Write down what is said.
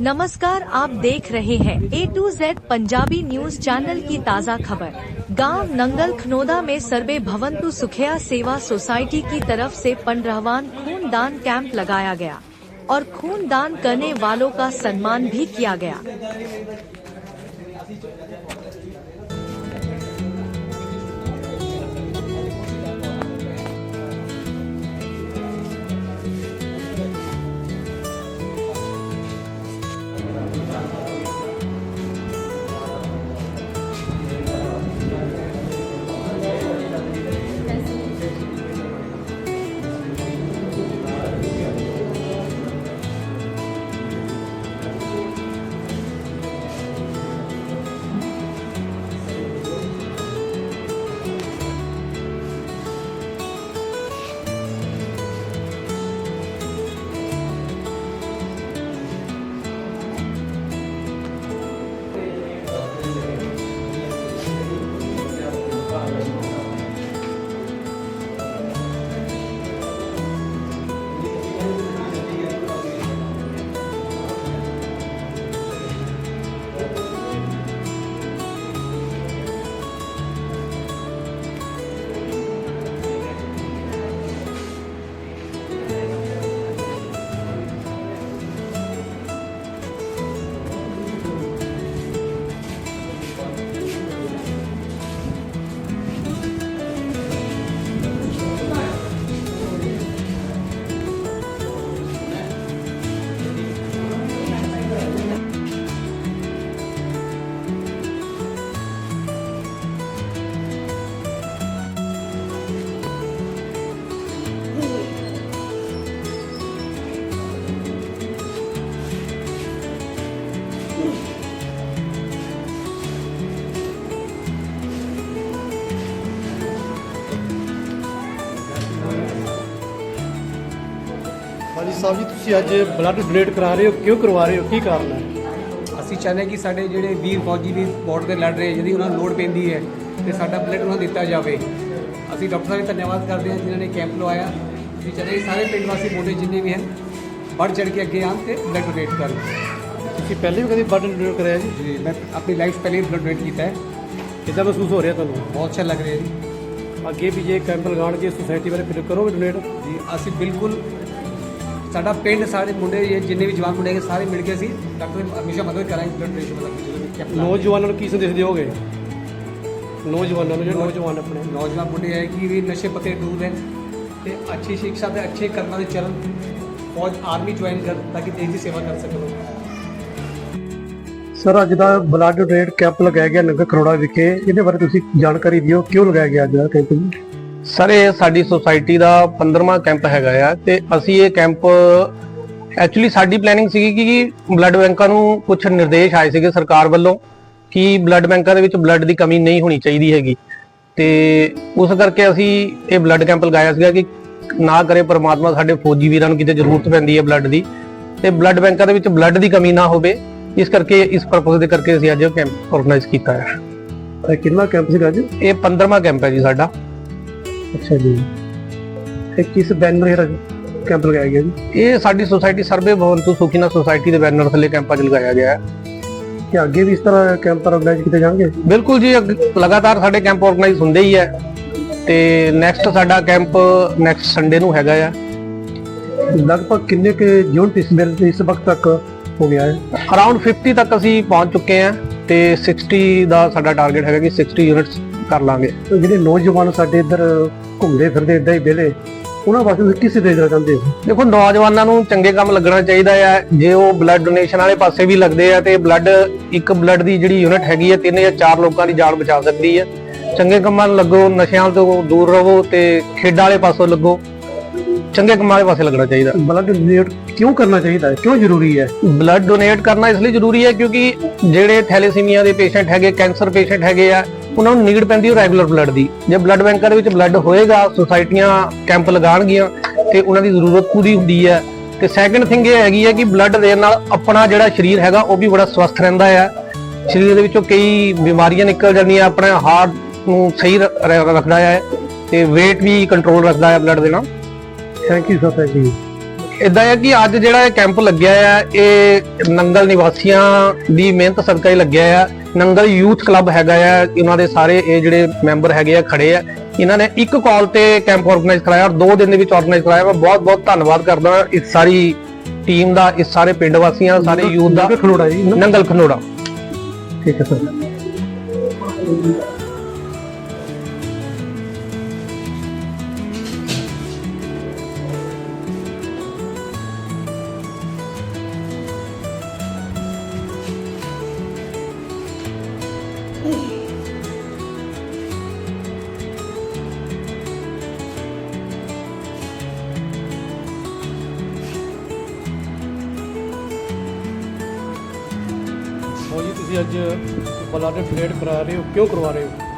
नमस्कार, आप देख रहे हैं A to Z Punjabi news channel की ताज़ा खबर। गाँव नंगल खनोदा में सर्वे भवंतु सुखिया सेवा सोसाइटी की तरफ़ से पंद्रहवान खून दान कैंप लगाया गया। और खून दान करने वालों का सम्मान भी किया गया ਹਾਂਜੀ ਸਾਹਿਬ ਜੀ, ਤੁਸੀਂ ਅੱਜ ਬਲੱਡ ਡੋਨੇਟ ਕਰਾ ਰਹੇ ਹੋ, ਕਿਉਂ ਕਰਵਾ ਰਹੇ ਹੋ, ਕੀ ਕਾਰਨ ਹੈ? ਅਸੀਂ ਚਾਹੁੰਦੇ ਹਾਂ ਕਿ ਸਾਡੇ ਜਿਹੜੇ ਵੀਰ ਫੌਜੀ ਵੀ ਬਾਰਡਰ ਤੇ ਲੜ ਰਹੇ ਜਿਹਦੀ ਉਹਨਾਂ ਨੂੰ ਲੋੜ ਪੈਂਦੀ ਹੈ ਤੇ ਸਾਡਾ ਬਲੱਡ ਉਹਨਾਂ ਨੂੰ ਦਿੱਤਾ ਜਾਵੇ। ਅਸੀਂ ਡਾਕਟਰ ਸਾਹਿਬ ਦਾ ਧੰਨਵਾਦ ਕਰਦੇ ਹਾਂ ਜਿਨ੍ਹਾਂ ਨੇ ਕੈਂਪ ਲਵਾਇਆ। ਅਸੀਂ ਚਾਹੁੰਦੇ ਕਿ ਸਾਰੇ ਪਿੰਡ ਵਾਸੀ ਮੋਢੇ ਜਿੰਨੇ ਵੀ ਹਨ ਵੱਧ ਚੜ ਕੇ ਅੱਗੇ ਆਉਣ ਤੇ ਬਲੱਡ ਡੋਨੇਟ ਕਰਨ। ਤੁਸੀਂ ਪਹਿਲੇ ਵੀ ਕਦੀ ਬਲੱਡ ਡੋਨੇਟ ਕਰਾਇਆ ਜੀ? ਜੀ ਮੈਂ ਆਪਣੀ ਲਾਈਫ 'ਚ ਪਹਿਲੇ ਬਲੱਡ ਡੋਨੇਟ ਕੀਤਾ ਹੈ। ਕਿੱਦਾਂ ਮਹਿਸੂਸ ਹੋ ਰਿਹਾ ਤੁਹਾਨੂੰ? ਬਹੁਤ ਅੱਛਾ ਲੱਗ ਰਿਹਾ ਜੀ। ਅੱਗੇ ਵੀ ਜੇ ਕੈਂਪ ਲਗਾਉਣਗੇ ਸੋਸਾਇਟੀ ਬਾਰੇ ਫਿਰ ਕਰੋਗੇ ਡੋਨੇਟ ਜੀ ਅਸੀਂ ਬਿਲਕੁਲ ਸਾਡਾ ਪਿੰਡ ਸਾਰੇ ਮੁੰਡੇ ਇਹ ਜਿੰਨੇ ਵੀ ਜਵਾਨ ਮੁੰਡੇ ਹੈਗੇ ਸਾਰੇ ਮਿਲ ਕੇ ਅਸੀਂ ਡਾਕਟਰ ਦੀ ਹਮੇਸ਼ਾ ਮਦਦ ਕਰਾਂਗੇ ਬਲੱਡ ਡੋਨੇਸ਼ਨ ਮਤਲਬ ਕਿ ਜਦੋਂ ਵੀ ਕੈਂਪ ਲਾਵਾਂਗੇ। ਨੌਜਵਾਨਾਂ ਨੂੰ ਕੀ ਸੰਦੇਸ਼ ਦਿਓਗੇ? ਨੌਜਵਾਨਾਂ ਨੂੰ ਜਿਹੜੇ ਨੌਜਵਾਨ ਆਪਣੇ। ਨੌਜਵਾਨ ਮੁੰਡੇ ਹੈ ਕਿ ਵੀ ਨਸ਼ੇ ਪੱਤੇ ਦੂਰ ਰਹਿਣ ਤੇ ਅੱਛੀ ਸਿੱਖਿਆ ਤੇ ਅੱਛੇ ਕਰਮਾਂ ਦੇ ਚੱਲਣ ਫੌਜ ਆਰਮੀ ਜੁਆਇਨ ਕਰ ਤਾਂ ਕਿ ਦੇਸ਼ ਦੀ ਸੇਵਾ ਕਰ ਸਕਣ। ਸਰ, ਅੱਜ ਦਾ ਬਲੱਡ ਡੋਨੇਟ ਕੈਂਪ ਲਗਾਇਆ ਗਿਆ ਨਗਰ ਖਰੋੜਾ ਵਿਖੇ। ਇਹਦੇ ਬਾਰੇ ਤੁਸੀਂ ਜਾਣਕਾਰੀ ਦਿਓ, ਕਿਉਂ ਲਗਾਇਆ ਗਿਆ ਅੱਜ ਦਾ ਕੈਂਪ ਸਰ, ਇਹ ਸਾਡੀ ਸੁਸਾਇਟੀ ਦਾ 15ਵਾਂ ਕੈਂਪ ਹੈਗਾ ਆ ਤੇ ਅਸੀਂ ਇਹ ਕੈਂਪ ਐਕਚੁਅਲੀ ਸਾਡੀ ਪਲੈਨਿੰਗ ਸੀਗੀ ਕਿ ਬਲੱਡ ਬੈਂਕਾਂ ਨੂੰ ਕੁਝ ਨਿਰਦੇਸ਼ ਆਏ ਸੀਗੇ ਸਰਕਾਰ ਵੱਲੋਂ ਕਿ ਬਲੱਡ ਬੈਂਕਾਂ ਦੇ ਵਿੱਚ ਬਲੱਡ ਦੀ ਕਮੀ ਨਹੀਂ ਹੋਣੀ ਚਾਹੀਦੀ ਹੈਗੀ। ਤੇ ਉਸ ਕਰਕੇ ਅਸੀਂ ਇਹ ਬਲੱਡ ਕੈਂਪ ਲਗਾਇਆ ਸੀਗਾ ਕਿ ਨਾ ਕਰੇ ਪਰਮਾਤਮਾ ਸਾਡੇ ਫੌਜੀ ਵੀਰਾਂ ਨੂੰ ਕਿਤੇ ਜ਼ਰੂਰਤ ਪੈਂਦੀ ਹੈ ਬਲੱਡ ਦੀ। ਤੇ ਬਲੱਡ ਬੈਂਕਾਂ ਦੇ ਵਿੱਚ ਬਲੱਡ ਦੀ ਕਮੀ ਨਾ ਹੋਵੇ। ਇਸ ਕਰਕੇ ਇਸ ਪਰਪਸ ਦੇ ਕਰਕੇ ਅਸੀਂ ਅੱਜ ਇਹ ਕੈਂਪ ਆਰਗੇਨਾਈਜ਼ ਕੀਤਾ ਹੈ। ਇਹ ਕਿੰਨਾ ਕੈਂਪ ਸੀਗਾ ਅੱਜ ਇਹ 15ਵਾਂ ਕੈਂਪ ਹੈ ਜੀ ਸਾਡਾ। ਅੱਛਾ ਜੀ। ਇਹ ਕਿਸ ਬੈਨਰ ਹੇਠ ਕੈਂਪ ਲਗਾਇਆ ਗਿਆ ਜੀ? ਇਹ ਸਾਡੀ ਸੁਸਾਇਟੀ ਸਰਵੇ ਭਵੰਤੂ ਸੁਖੀਨਾ ਸੁਸਾਇਟੀ ਦੇ ਬੈਨਰ ਥੱਲੇ ਕੈਂਪਾਂ 'ਚ ਲਗਾਇਆ ਗਿਆ ਹੈ। ਕਿ ਅੱਗੇ ਵੀ ਇਸ ਤਰ੍ਹਾਂ ਕੈਂਪ ਆਰਗੇਨਾਈਜ਼ ਕੀਤੇ ਜਾਣਗੇ? ਬਿਲਕੁਲ ਜੀ ਲਗਾਤਾਰ ਸਾਡੇ ਕੈਂਪ ਆਰਗੇਨਾਈਜ਼ ਹੁੰਦੇ ਹੀ ਹੈ। ਤੇ ਨੈਕਸਟ ਸਾਡਾ ਕੈਂਪ ਨੈਕਸਟ ਸੰਡੇ ਨੂੰ ਹੈਗਾ ਆ। ਲਗਭਗ ਕਿੰਨੇ ਕੇ ਯੂਨਿਟ ਇਸ ਇਸ ਵਕਤ ਤੱਕ? ਹੋ ਗਿਆ ਹੈ। ਅਰਾਊਂਡ 50 ਤੱਕ ਅਸੀਂ ਪਹੁੰਚ ਚੁੱਕੇ ਹਾਂ ਤੇ 60 ਦਾ ਸਾਡਾ ਟਾਰਗੇਟ ਹੈਗਾ ਕਿ 60 ਯੂਨਿਟਸ ਕਰ ਲਾਂਗੇ। ਜਿਹੜੇ ਨੌਜਵਾਨ ਸਾਡੇ ਇੱਧਰ ਘੁੰਮਦੇ ਫਿਰਦੇ ਇਦਾਂ ਹੀ ਵਿਹਲੇ, ਉਹਨਾਂ ਵਾਸਤੇ ਤੁਸੀਂ ਕਿਸ ਦੇ ਦੇਣਾ ਚਾਹੁੰਦੇ ਹੋ? ਦੇਖੋ, ਨੌਜਵਾਨਾਂ ਨੂੰ ਚੰਗੇ ਕੰਮ ਲੱਗਣਾ ਚਾਹੀਦਾ ਹੈ। ਜੇ ਉਹ ਬਲੱਡ ਡੋਨੇਸ਼ਨ ਵਾਲੇ ਪਾਸੇ ਵੀ ਲੱਗਦੇ ਆ ਤੇ ਬਲੱਡ ਇੱਕ ਬਲੱਡ ਦੀ ਜਿਹੜੀ ਯੂਨਿਟ ਹੈਗੀ ਹੈ ਤਿੰਨ ਜਾਂ ਚਾਰ ਲੋਕਾਂ ਦੀ ਜਾਨ ਬਚਾ ਸਕਦੀ ਹੈ ਚੰਗੇ ਕੰਮਾਂ ਨੂੰ ਲੱਗੋ, ਨਸ਼ਿਆਂ ਤੋਂ ਦੂਰ ਰਹੋ ਤੇ ਖੇਡਾਂ ਵਾਲੇ ਪਾਸੋਂ ਲੱਗੋ। ਚੰਗੇ ਕੰਮਾਂ ਵਾਲੇ ਪਾਸੇ ਲੱਗਣਾ ਚਾਹੀਦਾ। ਬਲੱਡ ਡੋਨੇਟ ਕਿਉਂ ਕਰਨਾ ਚਾਹੀਦਾ? ਹੈ ਕਿਉਂ ਜ਼ਰੂਰੀ ਹੈ? ਬਲੱਡ ਡੋਨੇਟ ਕਰਨਾ ਇਸ ਲਈ ਜ਼ਰੂਰੀ ਹੈ ਕਿਉਂਕਿ ਜਿਹੜੇ ਥੈਲੇਸੀਮੀਆ ਦੇ ਪੇਸ਼ੈਂਟ ਹੈਗੇ ਕੈਂਸਰ ਪੇਸ਼ੈਂਟ ਹੈਗੇ ਆ ਉਹਨਾਂ ਨੂੰ ਨੀਡ ਪੈਂਦੀ ਹੈ ਰੈਗੂਲਰ ਬਲੱਡ ਦੀ। ਜੇ ਬਲੱਡ ਬੈਂਕਾਂ ਦੇ ਵਿੱਚ ਬਲੱਡ ਹੋਏਗਾ ਸੁਸਾਇਟੀਆਂ ਕੈਂਪ ਲਗਾਉਣਗੀਆਂ ਤੇ ਉਹਨਾਂ ਦੀ ਜ਼ਰੂਰਤ ਪੂਰੀ ਹੁੰਦੀ ਹੈ। ਤੇ ਸੈਕੰਡ ਥਿੰਗ ਇਹ ਹੈਗੀ ਹੈ ਕਿ ਬਲੱਡ ਦੇਣ ਨਾਲ ਆਪਣਾ ਜਿਹੜਾ ਸਰੀਰ ਹੈਗਾ ਉਹ ਵੀ ਬੜਾ ਸਵਸਥ ਰਹਿੰਦਾ ਹੈ ਸਰੀਰ ਦੇ ਵਿੱਚੋਂ ਕਈ ਬਿਮਾਰੀਆਂ ਨਿਕਲ ਜਾਂਦੀਆਂ ਆਪਣੇ ਹਾਰਟ ਨੂੰ ਸਹੀ ਰੱਖਦਾ ਹੈ ਤੇ weight ਵੀ ਕੰਟਰੋਲ ਰੱਖਦਾ ਹੈ ਬਲੱਡ ਦੇਣਾ thank you sir thank you ਇਦਾਂ ਹੈ ਕਿ ਅੱਜ ਜਿਹੜਾ ਇਹ ਕੈਂਪ ਲੱਗਿਆ ਹੈ ਇਹ ਨੰਗਲ ਨਿਵਾਸੀਆਂ ਦੀ ਮਿਹਨਤ ਸਦਕਾ ਹੀ ਲੱਗਿਆ ਹੈ ਨੰਗਲ ਯੂਥ ਕਲੱਬ ਹੈਗਾ ਹੈ ਇਹਨਾਂ ਦੇ ਸਾਰੇ ਇਹ ਜਿਹੜੇ ਮੈਂਬਰ ਹੈਗੇ ਆ ਖੜੇ ਆ। ਇਹਨਾਂ ਨੇ ਇੱਕ ਕਾਲ ਤੇ ਕੈਂਪ ਆਰਗੇਨਾਈਜ਼ ਕਰਾਇਆ ਔਰ ਦੋ ਦਿਨ ਦੇ ਵਿੱਚ ਆਰਗੇਨਾਈਜ਼ ਕਰਾਇਆ। ਮੈਂ ਬਹੁਤ ਬਹੁਤ ਧੰਨਵਾਦ ਕਰਦਾ ਇਸ ਸਾਰੀ ਟੀਮ ਦਾ ਇਸ ਸਾਰੇ ਪਿੰਡ ਵਾਸੀਆਂ ਦਾ ਸਾਰੇ ਯੂਥ ਦਾ। ਨੰਗਲ ਖਨੋੜਾ ਜੀ। ਨਾ? ਨੰਗਲ ਖਨੋੜਾ। ਠੀਕ ਹੈ ਸਰ। ਲਓ ਜੀ ਤੁਸੀਂ ਅੱਜ ਬਲੱਡ ਡੋਨੇਟ ਕਰਾ ਰਹੇ ਹੋ ਕਿਉਂ ਕਰਵਾ ਰਹੇ ਹੋ?